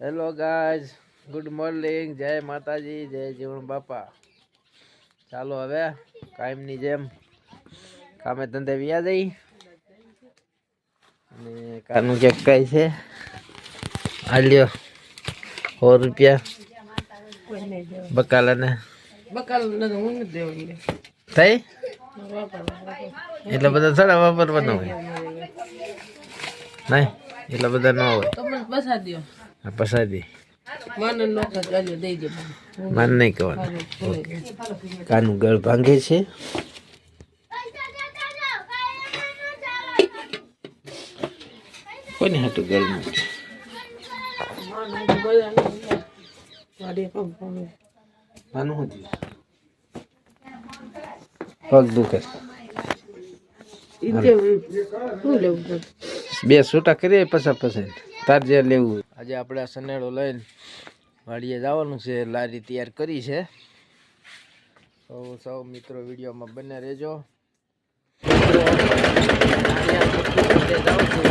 Hello guys good morning જય માતાજી જય જીવણ બાપા ચાલો હવે કાયમની જેમ કામે ધંધે વ્યા જઈ. અને કારનું ચેક કઈ છે આ લ્યો સો રૂપિયા. બકાલાને. થઈ? એટલા બધા થોડા વાપરવાના હોય. નહીં? એટલા બધા ન હોય. દો. આ પસાદી મને નહીં કહેવાનું કાનું ગળ ભાંગે છે કોની હાટું ગળ મૂકે માનું? પગ દુખે? બે છૂટા કરીએ પછા પસંદ તાર જે લેવું આજે આપણે આ સનેડો લઈને વાડીએ જવાનું છે લારી તૈયાર કરી છે સૌ સૌ મિત્રો વિડીયોમાં બંને રહેજો જાઉં છું.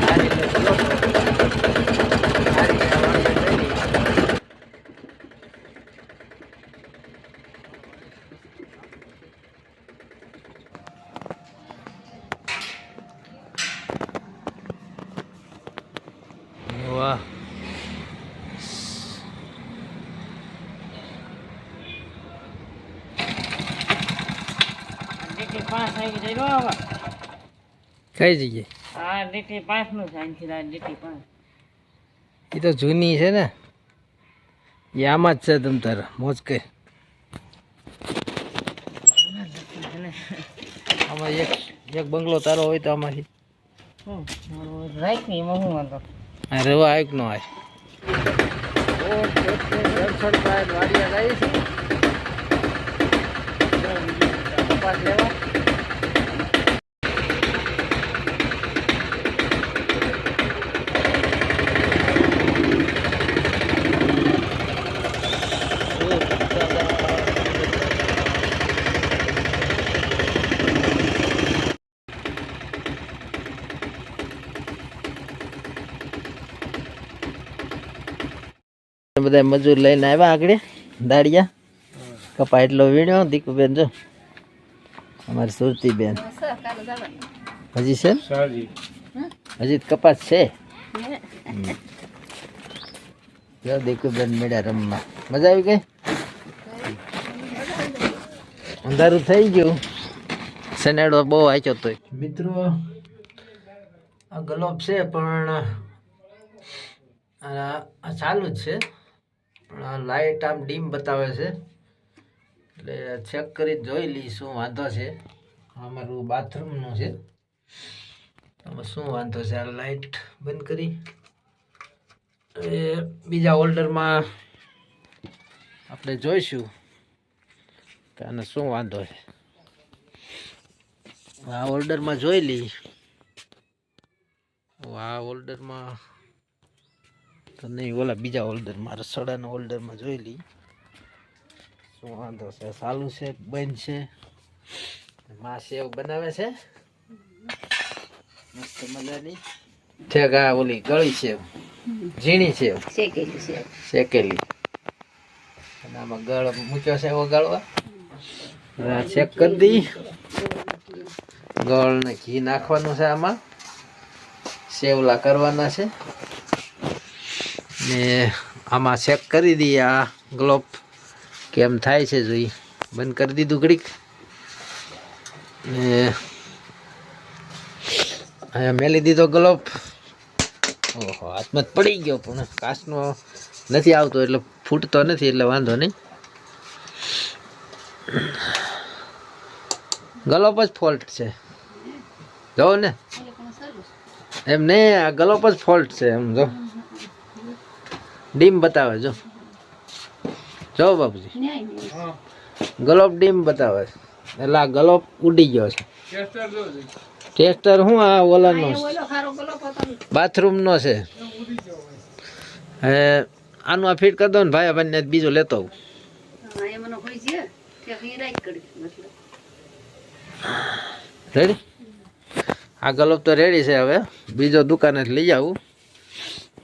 લારીને ચલો તો. લારીને વાડીએ જઈ. વાહ લીટી પાંચ આવી આવા. કઈ જગ્યાએ? આ લીટી પાંચનું સાઈન છે આ લીટી પાંચ. એ તો જૂની છે ને. એ આમાં જ છે તમ તારે મોજ કઈ આમાં એક એક બંગલો તારો હોય તો આમાંથી. રાખ ને એમાં શું વાંધો? આ રેવા આયક નો આય બધા મજૂર લઈને આવ્યા આગળ. દાડિયા. કપા એટલો વીણ્યો. દીકુબેન જો. અમારી સુરતી બેન. હજી છે હજી કપાસ છે. જો દીકુબેન મેળા રમવા. મજા આવી ગઈ? અંધારું થઈ ગયું. સનેડો બહુ આચ્યો તો મિત્રો આ ગલોબ છે પણ આ આ ચાલુ જ છે. પણ આ લાઇટ આમ ડીમ બતાવે છે. એટલે ચેક કરી જોઈ લઈ શું વાંધો છે. અમારું બાથરૂમનું છે. આમાં શું વાંધો છે? આ લાઇટ બંધ કરી. એ બીજા હોલ્ડરમાં આપણે જોઈશું કે આને શું વાંધો છે. આ હોલ્ડરમાં જોઈ લઈ આ હોલ્ડરમાં તો નહીં, ઓલા બીજા હોલ્ડરમાં રસોડાના હોલ્ડરમાં જોઈ લઈ શું વાંધો છે? સાલું છે બંધ છે? માં સેવ બનાવે છે? મસ્ત મજાની. ઠેક આ ઓલી ગળી સેવ ઝીણી સેવ શેકેલી છે. શેકેલી. અને આમાં ગળ મૂક્યો છે ઓગાળવા હવે ચેક કરી દઈ ગળ ને ઘી નાખવાનું છે આમાં. સેવલા કરવાના છે. ને આમાં ચેક કરી દઈએ આ ગ્લોબ કેમ થાય છે જોઈ બંધ કરી દીધું ઘડીક. ને મેલી દીધો ગલોપ ઓહો, હાથમાં પડી ગયો પણ કાચનો નથી આવતો એટલે ફૂટતો નથી એટલે વાંધો નહીં. ગલોપ જ ફોલ્ટ છે. જો ને. એમ નહીં, આ ગલોપ જ ફોલ્ટ છે, એમ જો. ડીમ બતાવે, જો. જો બાપુજી. ગલોપ ડીમ બતાવે છે. એટલે આ ગલોપ ઉડી ગયો છે. ટેસ્ટર શું આ ઓલાનો બાથરૂમનો છે. હવે આનું આ ફિટ કરી દો ને ભાઈ બંને બીજું લેતો આવું. રેડી આ ગલોપ તો રેડી છે હવે. બીજો દુકાને લઈ આવું.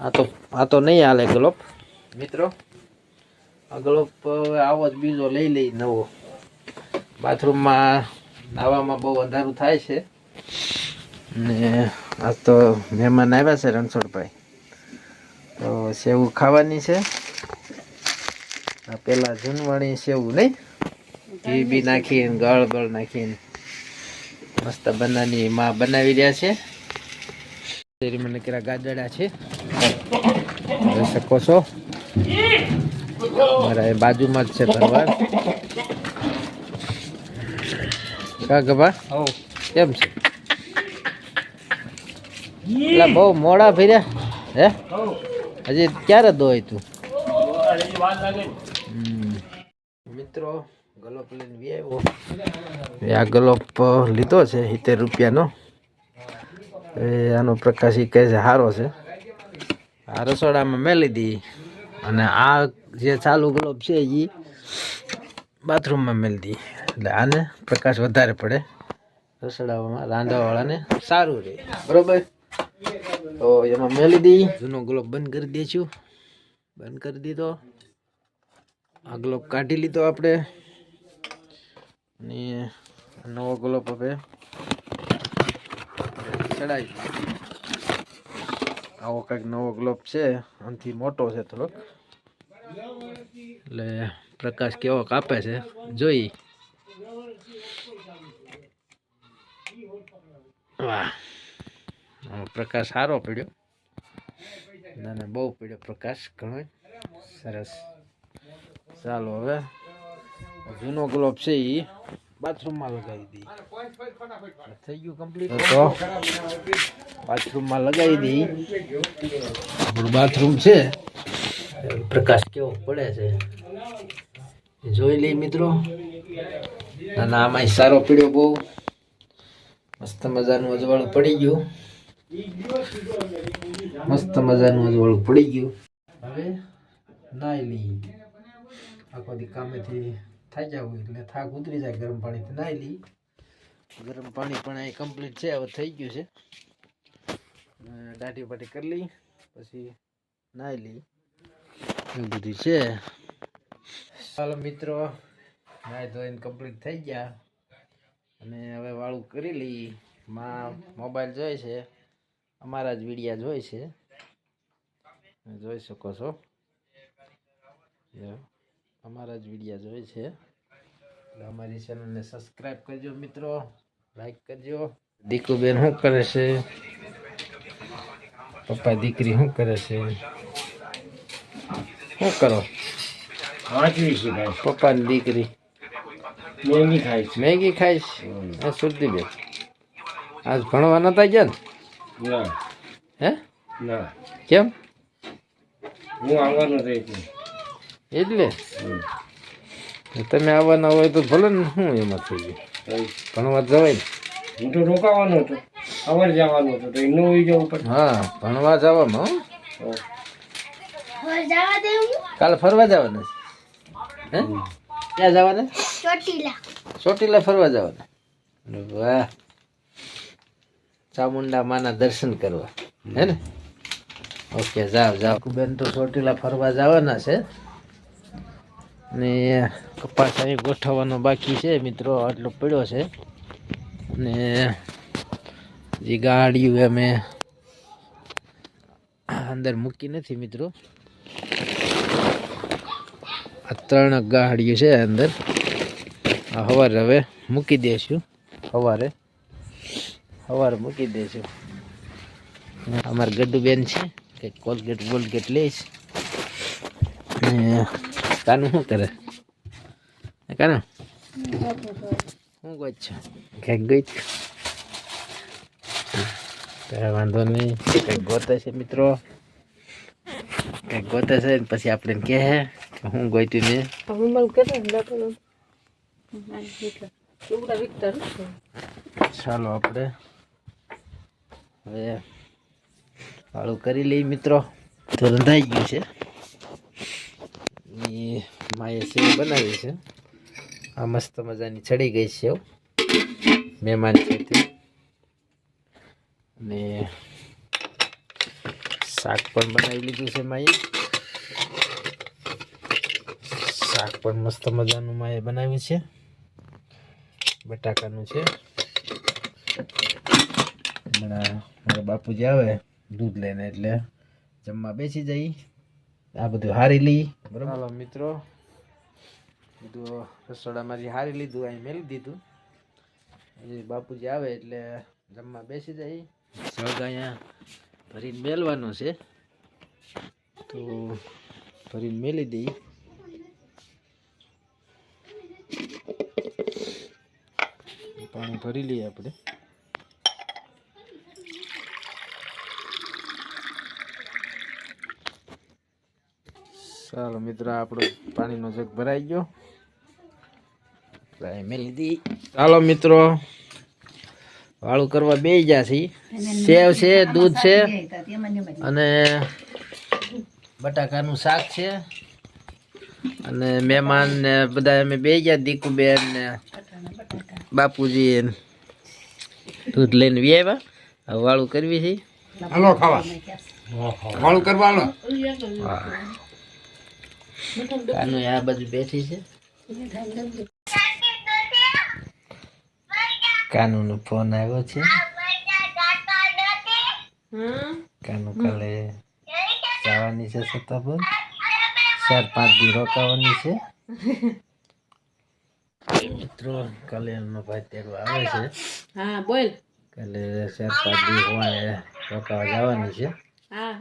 આ તો આ તો નહીં હાલે ગ્લોપ. મિત્રો ગ્લોપ આવો જ બીજો લઈ લઈ નવો. બાથરૂમમાં નાવામાં બહુ અંધારું થાય છે. ને આ તો મહેમાન આવ્યા છે રણછોડભાઈ. તો સેવું ખાવાની છે. આ પેલા જૂનવાણી સેવું નહીં? ઘી બી નાખીને ગળ ગળ નાખીને મસ્ત બનાની માં બનાવી રહ્યા છે. શેરી મને કેરા ગાજડા છે. જોઈ શકો છો. મારા એ બાજુમાં જ છે ઘરવાર કા ગભા? કેમ છે? એટલે બહુ મોડા ફર્યા. હે? હજી ક્યારે દોય તું? મિત્રો ગલોપ લઈને વી આવ્યો. આ ગલોપ લીધો છે સિત્તેર રૂપિયાનો. એ આનો પ્રકાશ એ કહે છે સારો છે. આ રસોડામાં મેલી દી અને આ જે ચાલુ ગ્લોબ છે એ બાથરૂમમાં દી એટલે આને પ્રકાશ વધારે પડે. રસોડામાં રાંધવાવાળાને સારું રહે. બરોબર? તો એમાં મેલી દી. જૂનો ગ્લોબ બંધ કરી દઈશું બંધ કરી દીધો. આ ગ્લોબ કાઢી લીધો આપણે. અને નવો ગ્લોબ હવે ચડાવી. આવો કંઈક નવો ગ્લોબ છે. આનાથી મોટો છે થોડોક. એટલે પ્રકાશ કેવો કાપે છે. જોઈ. વાહ. પ્રકાશ સારો પડ્યો. ના ના બહુ પડ્યો પ્રકાશ ઘણો. સરસ. ચાલો હવે. જૂનો ગ્લોબ છે એ બાથરૂમમાં લગાવી દઈએ થઈ ગયું કમ્પ્લીટ તો બાથરૂમમાં લગાવી દઈ આપણું બાથરૂમ છે. પ્રકાશ કેવો પડે છે? જોઈ લઈ મિત્રો. અને આમાં સારો પીડ્યો બહુ. મસ્ત મજાનું અજવાળું પડી ગયું. મસ્ત મજાનું અજવાળું પડી ગયું. હવે નાઈ લઈ આખો દી કામેથી થઈ જવું એટલે થાક ઉતરી જાય ગરમ પાણીથી. નાહી લઈ ગરમ પાણી પણ અહીં કમ્પ્લીટ છે. હવે થઈ ગયું છે. દાઢી પાટી કરી લઈ. પછી નાહી લઈ એવું બધું છે. ચાલો મિત્રો નાહી ધોઈને કમ્પ્લીટ થઈ ગયા. અને હવે વાળું કરી લઈ. માં મોબાઈલ જોઈ છે. અમારા જ વિડીયા જોઈ છે. જોઈ શકો છો. જો, અમારા જ વિડીયા જોઈએ છે. એટલે અમારી ચેનલને સબસ્ક્રાઈબ કરજો મિત્રો. લાઈક કરજો. દીકુબેન શું કરે છે? પપ્પા દીકરી શું કરે છે? શું કરો? વાંચવી છે ભાઈ. પપ્પાની દીકરી. મેગી છે. મેગી ખાઈશ સુરતી બેન આજ ભણવા નતા ગયા ને? હે? ના. કેમ? હું આવવાનો રહી એટલે? તમે આવવાના હોય તો ભલે ને શું એમાં થઈ ગયું. ભણવા જવાય ને? હું તો રોકાવાનો હતો. અવાર જવાનો હતો તો એનું હોય જવું પડે. હા ભણવા જવામાં હો. કાલે ફરવા જવાના છે? હે? ક્યાં જવાના? ચોટીલા. ફરવા જવાના? વાહ. ચામુંડા માના દર્શન કરવા. હે ને? ઓકે જાવ જાવ બેન તો ચોટીલા ફરવા જવાના છે. ને કપાસ અહીં ગોઠવવાનો બાકી છે, મિત્રો. આટલો પડ્યો છે. ને જે ગાડીઓ અમે અંદર મૂકી નથી, મિત્રો. આ ત્રણ ગાડીઓ છે અંદર. આ સવારે હવે મૂકી દઈશું સવારે સવારે મૂકી દઈશું અમારે ગડ્ડુ બેન છે. કે કોલગેટ વોલગેટ લઈશ. કાનું શું કરે? કાનું શું ગોચ છે? ક્યાંક ગઈ? કાંઈ વાંધો નહીં. કંઈક ગોતે છે મિત્રો. કંઈક ગોતે છે પછી આપણે કહે કે હું ગોઈતી ને. ચાલો આપણે હવે વાળું કરી લઈએ મિત્રો. તો રંધાઈ ગયું છે. માએ સેવ બનાવી છે. આ મસ્ત મજાની ચડી ગઈ છે મહેમાન છે તે. અને શાક પણ બનાવી લીધું છે માએ. શાક પણ મસ્ત મજાનું માએ બનાવ્યું છે. બટાકાનું છે. હમણાં મારા બાપુજી આવે, દૂધ લઈને એટલે જમવા બેસી જઈ આ બધું હારી લઈ બરાબર? હાલો મિત્રો. બધું રસોડામાંથી હારી લીધું અહીં મેલી દીધું. હજી બાપુજી આવે એટલે જમવા બેસી જઈ જગ અહીંયા ભરીને મેલવાનો છે. તો ભરીને મેલી દઈ. પાણી ભરી લઈએ આપણે. ચાલો મિત્રો આપણો પાણીનો જગ ભરાઈ ગયો. મેલી ચાલો મિત્રો વાળું કરવા બે ગયા છે સેવ છે દૂધ છે અને બટાકાનું શાક છે. અને મહેમાન ને બધા અમે બે ગયા દીકુબેન ને બાપુજી દૂધ લઈને વી આવ્યા વાળું કરવી છે. ખાવા. વાળું કરવા હાલો. કાનું આ બાજુ બેઠી છે. કાનુ નો ફોન આવ્યો છે. કાનુ કાલે જવાની છે સત્તા પર ચાર પાંચ દી રોકાવાની છે. મિત્રો કાલે એમનો ભાઈ તેડવા આવે છે. હા બોલ. કાલે ચાર પાંચ દી હોય રોકાવા જવાની છે. હા.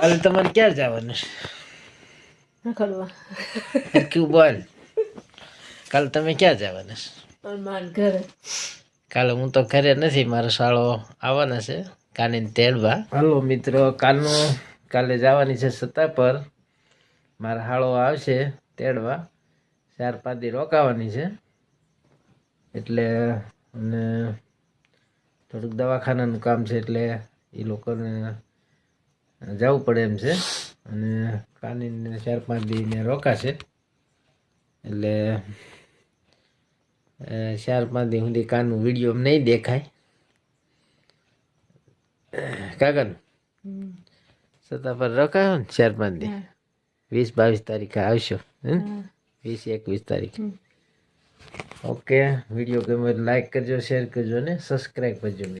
કાલે તમારે ક્યાં જવાનું છે? હરખ્યું બોલ. કાલે તમે ક્યાં જવાના છે? માર ઘરે. કાલે હું તો ઘરે નથી મારો શાળો આવવાના છે કાનીને તેડવા. હાલો મિત્રો કાલનું કાલે જવાની છે સત્તા પર. મારા હાળો આવશે તેડવા. ચાર પાંચ દી રોકાવાની છે. એટલે અને થોડુંક દવાખાનાનું કામ છે એટલે એ લોકોને જવું પડે એમ છે. અને કાનીને ચાર પાંચ દીને રોકાશે. એટલે ચાર પાંચ દી સુધી કાનનું વીડિયો નહીં દેખાય. કાકાનું સત્તા પર રોકાયો ને ચાર પાંચ દી વીસ બાવીસ તારીખે આવશો વીસ એકવીસ તારીખ. ઓકે વીડિયો ગમે લાઈક કરજો શેર કરજો ને સબસ્ક્રાઈબ કરજો.